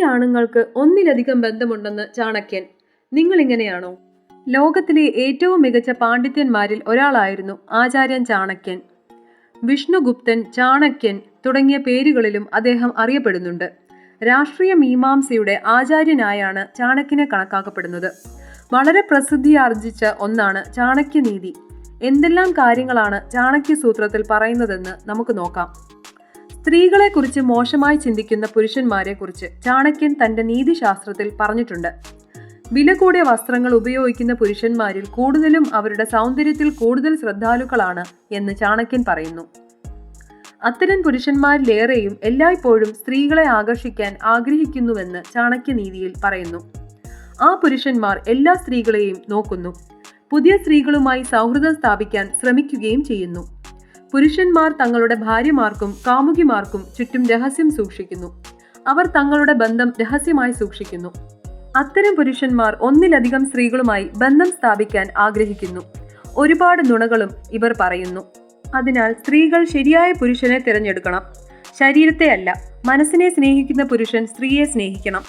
ആണുങ്ങൾക്ക് ഒന്നിലധികം ബന്ധമുണ്ടെന്ന് ചാണക്യൻ. നിങ്ങൾ ഇങ്ങനെയാണോ ലോകത്തിലെ ഏറ്റവും മികച്ച പാണ്ഡിത്യന്മാരിൽ ഒരാളായിരുന്നു ആചാര്യൻ ചാണക്യൻ. വിഷ്ണുഗുപ്തൻ ചാണക്യൻ തുടങ്ങിയ പേരുകളിലും അദ്ദേഹം അറിയപ്പെടുന്നുണ്ട്. രാഷ്ട്രീയ മീമാംസയുടെ ആചാര്യനായാണ് ചാണക്യനെ കണക്കാക്കപ്പെടുന്നത്. വളരെ പ്രസിദ്ധിയാർജിച്ച ഒന്നാണ് ചാണക്യനീതി. എന്തെല്ലാം കാര്യങ്ങളാണ് ചാണക്യ സൂത്രത്തിൽ പറയുന്നതെന്ന് നമുക്ക് നോക്കാം. സ്ത്രീകളെക്കുറിച്ച് മോശമായി ചിന്തിക്കുന്ന പുരുഷന്മാരെക്കുറിച്ച് ചാണക്യൻ തന്റെ നീതിശാസ്ത്രത്തിൽ പറഞ്ഞിട്ടുണ്ട്. വില കൂടിയ വസ്ത്രങ്ങൾ ഉപയോഗിക്കുന്ന പുരുഷന്മാരിൽ കൂടുതലും അവരുടെ സൗന്ദര്യത്തിൽ കൂടുതൽ ശ്രദ്ധാലുക്കളാണ് എന്ന് ചാണക്യൻ പറയുന്നു. അത്തരം പുരുഷന്മാരിലേറെയും എല്ലായ്പ്പോഴും സ്ത്രീകളെ ആകർഷിക്കാൻ ആഗ്രഹിക്കുന്നുവെന്ന് ചാണക്യനീതിയിൽ പറയുന്നു. ആ പുരുഷന്മാർ എല്ലാ സ്ത്രീകളെയും നോക്കുന്നു. പുതിയ സ്ത്രീകളുമായി സൗഹൃദം സ്ഥാപിക്കാൻ ശ്രമിക്കുകയും ചെയ്യുന്നു. പുരുഷന്മാർ തങ്ങളുടെ ഭാര്യമാർക്കും കാമുകിമാർക്കും ചുറ്റും രഹസ്യം സൂക്ഷിക്കുന്നു. അവർ തങ്ങളുടെ ബന്ധം രഹസ്യമായി സൂക്ഷിക്കുന്നു. അത്തരം പുരുഷന്മാർ ഒന്നിലധികം സ്ത്രീകളുമായി ബന്ധം സ്ഥാപിക്കാൻ ആഗ്രഹിക്കുന്നു. ഒരുപാട് നുണകളും ഇവർ പറയുന്നു. അതിനാൽ സ്ത്രീകൾ ശരിയായ പുരുഷനെ തിരഞ്ഞെടുക്കണം. ശരീരത്തെ അല്ല മനസ്സിനെ സ്നേഹിക്കുന്ന പുരുഷൻ സ്ത്രീയെ സ്നേഹിക്കണം.